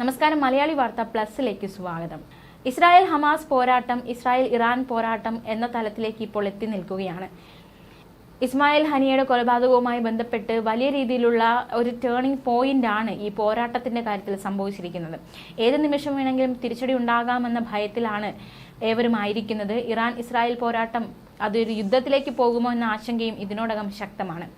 നമസ്കാരം മലയാളി വാർത്ത പ്ലസിലേക്ക് സ്വാഗതം. ഇസ്രായേൽ ഹമാസ് പോരാട്ടം ഇസ്രായേൽ ഇറാൻ പോരാട്ടം എന്ന തലത്തിലേക്ക് ഇപ്പോൾ എത്തി നിൽക്കുകയാണ്. ഇസ്മായിൽ ഹനിയുടെ കൊലപാതകവുമായി ബന്ധപ്പെട്ട് വലിയ രീതിയിലുള്ള ഒരു ടേണിംഗ് പോയിന്റ് ആണ് ഈ പോരാട്ടത്തിന്റെ കാര്യത്തിൽ സംഭവിച്ചിരിക്കുന്നത്. ഏത് നിമിഷം വേണമെങ്കിലും തിരിച്ചടി ഉണ്ടാകാമെന്ന ഭയത്തിലാണ് ഏവരും ആയിരിക്കുന്നത് ഇറാൻ ഇസ്രായേൽ പോരാട്ടം അതൊരു യുദ്ധത്തിലേക്ക് പോകുമോ എന്ന ആശങ്കയും ഇതിനോടകം ശക്തമാണ്.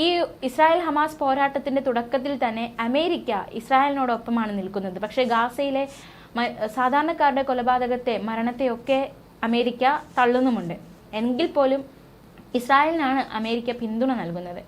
ഈ ഇസ്രായേൽ ഹമാസ് പോരാട്ടത്തിന്റെ തുടക്കത്തിൽ തന്നെ അമേരിക്ക ഇസ്രായേലിനോടൊപ്പമാണ് നിൽക്കുന്നത്. പക്ഷേ ഗാസയിലെ സാധാരണക്കാരുടെ കൊലപാതകത്തെ മരണത്തെയൊക്കെ അമേരിക്ക തള്ളുന്നുമുണ്ട്. എങ്കിൽ പോലും ഇസ്രായേലിനാണ് അമേരിക്ക പിന്തുണ നൽകുന്നത്.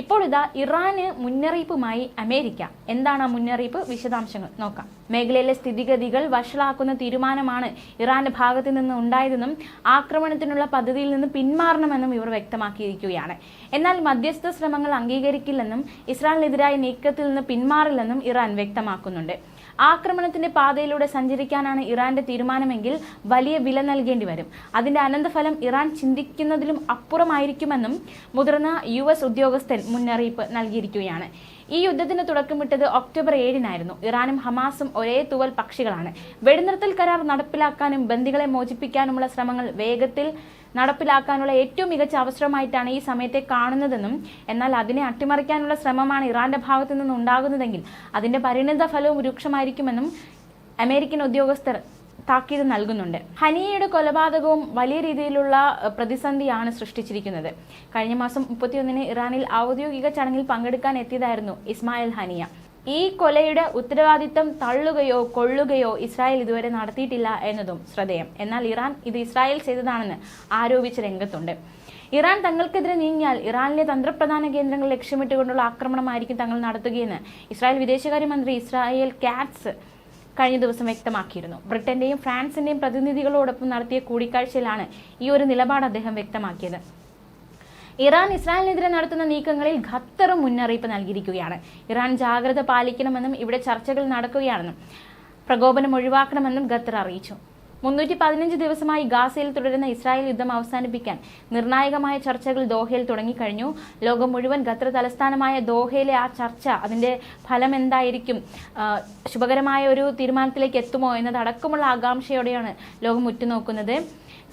ഇപ്പോൾ ഇതാ ഇറാന് മുന്നറിയിപ്പുമായി അമേരിക്ക. എന്താണ് ആ മുന്നറിയിപ്പ്? വിശദാംശങ്ങൾ നോക്കാം. മേഖലയിലെ സ്ഥിതിഗതികൾ വഷളാക്കുന്ന തീരുമാനമാണ് ഇറാന്റെ ഭാഗത്തു നിന്ന് ഉണ്ടായതെന്നും ആക്രമണത്തിനുള്ള പദ്ധതിയിൽ നിന്ന് പിന്മാറണമെന്നും ഇവർ വ്യക്തമാക്കിയിരിക്കുകയാണ്. എന്നാൽ മധ്യസ്ഥ ശ്രമങ്ങൾ അംഗീകരിക്കില്ലെന്നും ഇസ്രായേലിനെതിരായ നീക്കത്തിൽ നിന്ന് പിന്മാറില്ലെന്നും ഇറാൻ വ്യക്തമാക്കുന്നുണ്ട്. ആക്രമണത്തിന്റെ പാതയിലൂടെ സഞ്ചരിക്കാനാണ് ഇറാന്റെ തീരുമാനമെങ്കിൽ വലിയ വില നൽകേണ്ടി വരും. അതിന്റെ അനന്തഫലം ഇറാൻ ചിന്തിക്കുന്നതിലും അപ്പുറമായിരിക്കുമെന്നും മുതിർന്ന യു എസ് ഉദ്യോഗസ്ഥൻ മുന്നറിയിപ്പ് നൽകിയിരിക്കുകയാണ്. ഈ യുദ്ധത്തിന് തുടക്കമിട്ടത് ഒക്ടോബർ ഏഴിനായിരുന്നു. ഇറാനും ഹമാസും ഒരേ തൂവൽ പക്ഷികളാണ്. വെടിനിർത്തൽ കരാർ നടപ്പിലാക്കാനും ബന്ദികളെ മോചിപ്പിക്കാനുമുള്ള ശ്രമങ്ങൾ വേഗത്തിൽ നടപ്പിലാക്കാനുള്ള ഏറ്റവും മികച്ച അവസരമായിട്ടാണ് ഈ സമയത്തെ കാണുന്നതെന്നും എന്നാൽ അതിനെ അട്ടിമറിക്കാനുള്ള ശ്രമമാണ് ഇറാന്റെ ഭാഗത്തു നിന്ന് ഉണ്ടാകുന്നതെങ്കിൽ അതിന്റെ പരിണിത ഫലവും രൂക്ഷമായിരിക്കുമെന്നും അമേരിക്കൻ ഉദ്യോഗസ്ഥർ താക്കീത് നൽകുന്നുണ്ട്. ഹനിയയുടെ കൊലപാതകവും വലിയ രീതിയിലുള്ള പ്രതിസന്ധിയാണ് സൃഷ്ടിച്ചിരിക്കുന്നത്. കഴിഞ്ഞ മാസം മുപ്പത്തിയൊന്നിന് ഇറാനിൽ ഔദ്യോഗിക ചടങ്ങിൽ പങ്കെടുക്കാൻ എത്തിയതായിരുന്നു ഇസ്മായിൽ ഹനിയ. ഈ കൊലയുടെ ഉത്തരവാദിത്തം തള്ളുകയോ കൊള്ളുകയോ ഇസ്രായേൽ ഇതുവരെ നടത്തിയിട്ടില്ല എന്നതും ശ്രദ്ധേയം. എന്നാൽ ഇറാൻ ഇത് ഇസ്രായേൽ ചെയ്തതാണെന്ന് ആരോപിച്ച രംഗത്തുണ്ട്. ഇറാൻ തങ്ങൾക്കെതിരെ നീങ്ങിയാൽ ഇറാനിലെ തന്ത്രപ്രധാന കേന്ദ്രങ്ങൾ ലക്ഷ്യമിട്ടുകൊണ്ടുള്ള ആക്രമണമായിരിക്കും തങ്ങൾ നടത്തുകയെന്ന് ഇസ്രായേൽ വിദേശകാര്യമന്ത്രി ഇസ്രായേൽ കാറ്റ്സ് കഴിഞ്ഞ ദിവസം വ്യക്തമാക്കിയിരുന്നു. ബ്രിട്ടന്റെയും ഫ്രാൻസിന്റെയും പ്രതിനിധികളോടൊപ്പം നടത്തിയ കൂടിക്കാഴ്ചയിലാണ് ഈ ഒരു നിലപാട് അദ്ദേഹം വ്യക്തമാക്കിയത്. ഇറാൻ ഇസ്രായേലിനെതിരെ നടത്തുന്ന നീക്കങ്ങളിൽ ഖത്തറും മുന്നറിയിപ്പ് നൽകിയിരിക്കുകയാണ്. ഇറാൻ ജാഗ്രത പാലിക്കണമെന്നും ഇവിടെ ചർച്ചകൾ നടക്കുകയാണെന്നും പ്രകോപനം ഒഴിവാക്കണമെന്നും ഖത്തർ അറിയിച്ചു. മുന്നൂറ്റി പതിനഞ്ച് ദിവസമായി ഗാസയിൽ തുടരുന്ന ഇസ്രായേൽ യുദ്ധം അവസാനിപ്പിക്കാൻ നിർണായകമായ ചർച്ചകൾ ദോഹയിൽ തുടങ്ങിക്കഴിഞ്ഞു. ലോകം മുഴുവൻ ഖത്തർ തലസ്ഥാനമായ ദോഹയിലെ ആ ചർച്ച അതിന്റെ ഫലം എന്തായിരിക്കും? ശുഭകരമായ ഒരു തീരുമാനത്തിലേക്ക് എത്തുമോ എന്നതടക്കമുള്ള ആകാംക്ഷയോടെയാണ് ലോകം ഉറ്റുനോക്കുന്നത്.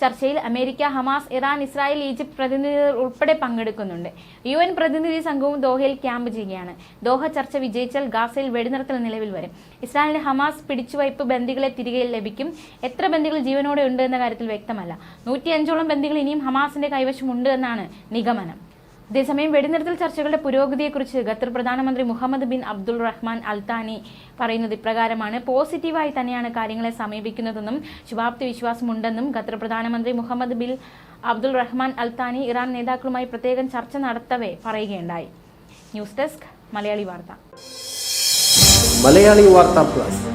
ചർച്ചയിൽ America Hamas Iran Israel Egypt പ്രതിനിധികൾ ഉൾപ്പെടെ പങ്കെടുക്കുന്നുണ്ട്. യു എൻ പ്രതിനിധി സംഘവും ദോഹയിൽ ക്യാമ്പ് ചെയ്യുകയാണ്. ദോഹ ചർച്ച വിജയിച്ചാൽ ഗാസയിൽ വെടിനിർത്തൽ നിലവിൽ വരും. ഇസ്രായേലിന് ഹമാസ് പിടിച്ചുവയ്പ് ബന്ദികളെ തിരികെ ലഭിക്കും. എത്ര ബന്ദികൾ ജീവനോടെ ഉണ്ട് എന്ന കാര്യത്തിൽ വ്യക്തമല്ല. നൂറ്റിയഞ്ചോളം ബന്ദികൾ ഇനിയും ഹമാസിന്റെ കൈവശമുണ്ട് എന്നാണ് നിഗമനം. അതേസമയം വെടിനിർത്തൽ ചർച്ചകളുടെ പുരോഗതിയെക്കുറിച്ച് ഖത്തർ പ്രധാനമന്ത്രി Muhammad bin Abdul Rahman Al Thani പറയുന്നത് ഇപ്രകാരമാണ്. പോസിറ്റീവായി തന്നെയാണ് കാര്യങ്ങളെ സമീപിക്കുന്നതെന്നും ശുഭാപ്തി വിശ്വാസമുണ്ടെന്നും ഖത്തർ പ്രധാനമന്ത്രി Muhammad bin Abdul Rahman Al Thani Iran നേതാക്കളുമായി പ്രത്യേകം ചർച്ച നടത്തവേ പറയുകയുണ്ടായി. News desk Malayali Vartha. Malayali Vartha plus.